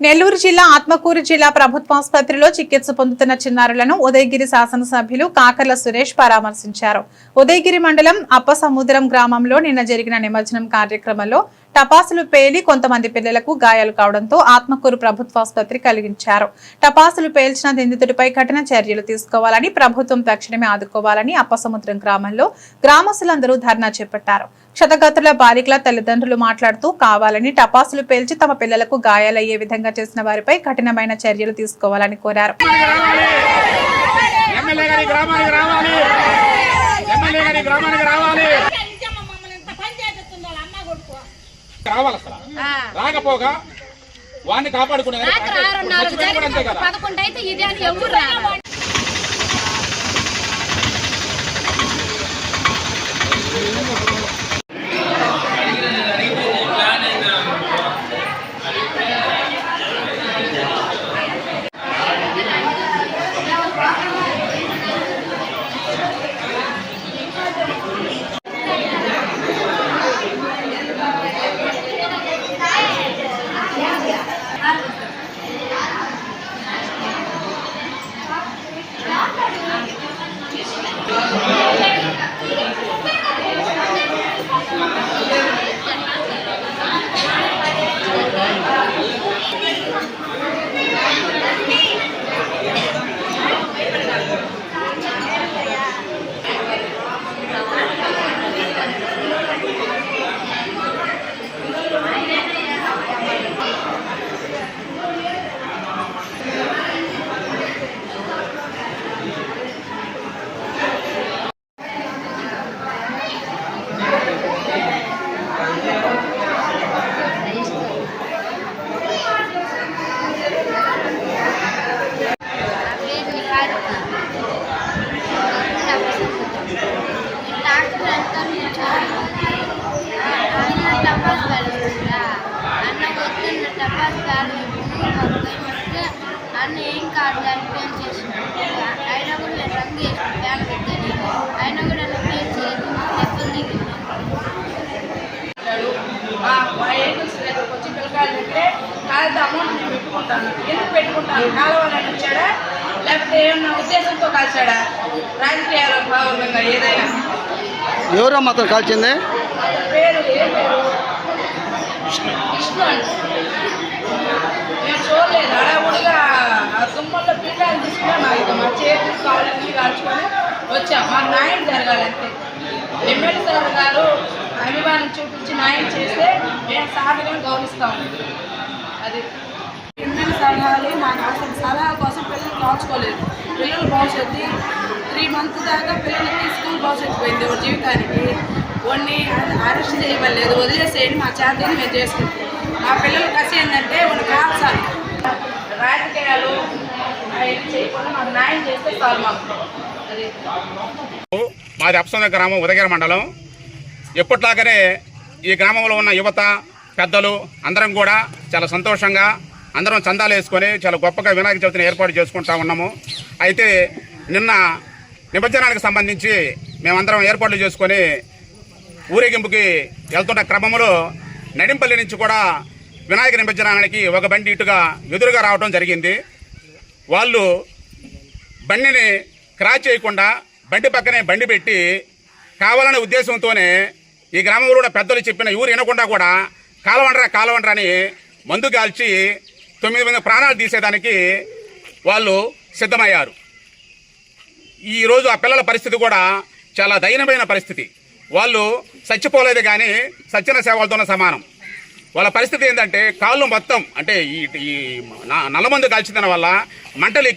నెల్లూరు జిల్లా ఆత్మకూరు జిల్లా ప్రభుత్వాసుపత్రిలో చికిత్స పొందుతున్న చిన్నారులను ఉదయగిరి శాసనసభ్యులు కాకర్ల సురేష్ పరామర్శించారు. ఉదయగిరి మండలం అప్పసముద్రం గ్రామంలో నిన్న జరిగిన నిమజ్జనం కార్యక్రమంలో టపాసులు పేలి కొంతమంది పిల్లలకు గాయాలు కావడంతో ఆత్మకూరు ప్రభుత్వాసుపత్రి కలిగించారు. టపాసులు పేల్చిన నిందితుడిపై కఠిన చర్యలు తీసుకోవాలని ప్రభుత్వం తక్షణమే ఆదుకోవాలని అప్పసముద్రం గ్రామంలో గ్రామస్తులందరూ ధర్నా చేపట్టారు. క్షతగాత్రుల బాలికల తల్లిదండ్రులు మాట్లాడుతూ కావాలని టపాసులు పేల్చి తమ పిల్లలకు గాయాలయ్యే విధంగా చేసిన వారిపై కఠినమైన చర్యలు తీసుకోవాలని కోరారు. ఎమ్మెల్యే గారి గ్రామానికి రావాలి. ఎమ్మెల్యే గారి గ్రామానికి రావాలి. రావాలి అసలు రాకపోగా వాడిని కాపాడుకునే పదకొండు అయితే ఇది అని ఎవరు ఏం కాదు దాన్ని పేరు చేసినాడు అయినా కూడా నేను రంగు వేసి ఫ్యాన్ పెట్టాను. అయినా కూడా పేరు చేయలేదు దగ్గరకు వచ్చి పిల్లకాయలు పెడితే కాదు అమౌంట్ నేను పెట్టుకుంటాను. ఎందుకు పెట్టుకుంటాను? కాలవాలని వచ్చాడా లేకపోతే ఏమన్నా ఉద్దేశంతో కాల్చాడా? రాజకీయాల భాగంగా ఏదైనా. ఎవరమ్మా అతను కాల్చింది? పేరు ఏ పేరు? కాళ్ళని వచ్చాం. మాకు న్యాయం జరగాలంటే ఎమ్మెల్యే సార్ గారు అభిమానం చూపించి న్యాయం చేస్తే మేము సాధగా గౌరవిస్తాం. అది ఎమ్మెల్యే సలహాలు మాకు అసలు సలహా కోసం పిల్లలు కాల్చుకోలేదు. పిల్లల భవిష్యత్తు త్రీ మంత్స్ దాకా పిల్లలకి స్కూల్ భవిష్యత్తు పోయింది ఒక జీవితానికి. వాడిని అరెస్ట్ చేయవలేదు వదిలేసేయండి మా చేతని మేము చేసుకుంటాం. మా పిల్లల కసి ఏంటంటే వాడిని కాల్చాలి రాజకీయాలు మాది అప్సంద గ్రామం ఉదగిరి మండలం. ఎప్పట్లాగానే ఈ గ్రామంలో ఉన్న యువత పెద్దలు అందరం కూడా చాలా సంతోషంగా అందరం చందాలు వేసుకొని చాలా గొప్పగా వినాయక చవితిని ఏర్పాటు చేసుకుంటా ఉన్నాము. అయితే నిన్న నిమజ్జనానికి సంబంధించి మేమందరం ఏర్పాట్లు చేసుకొని ఊరేగింపుకి వెళ్తున్న క్రమంలో నడింపల్లి నుంచి కూడా వినాయక నిమజ్జనానికి ఒక బండి ఇటుగా ఎదురుగా రావడం జరిగింది. వాళ్ళు బండిని క్రాచ్ చేయకుండా బండి పక్కనే బండి పెట్టి కావాలనే ఉద్దేశంతోనే ఈ గ్రామంలో కూడా పెద్దలు చెప్పిన ఊరు వినకుండా కూడా కాలవండరా కాలవండరా అని మందు కాల్చి తొమ్మిది మంది ప్రాణాలు తీసేదానికి వాళ్ళు సిద్ధమయ్యారు. ఈరోజు ఆ పిల్లల పరిస్థితి కూడా చాలా దయనమైన పరిస్థితి. వాళ్ళు చచ్చిపోలేదు కానీ సచ్చిన సేవలతోనే సమానం. వాళ్ళ పరిస్థితి ఏంటంటే కాళ్ళు మొత్తం అంటే ఈ నలమందు కాల్చిన వల్ల మంటలు ఎక్కువ